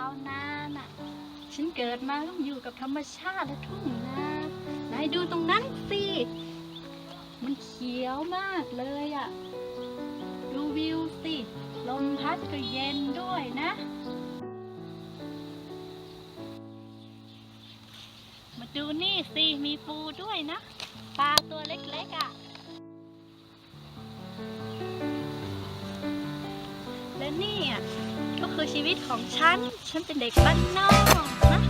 าวนาน่ะ ฉันเกิดมาต้องอยู่กับธรรมชาติและทุ่งนานายดูตรงนั้นสิ มันเขียวมากเลยอะ่ะ ดูวิวสิ ลมพัดก็เย็นด้วยนะ มาดูนี่สิ มีปูด้วยนะ ปลาตัวเล็กๆอะ่ะและนี่อะ ชีวิตของฉัน ฉันเป็นเด็กบ้านนอกนะ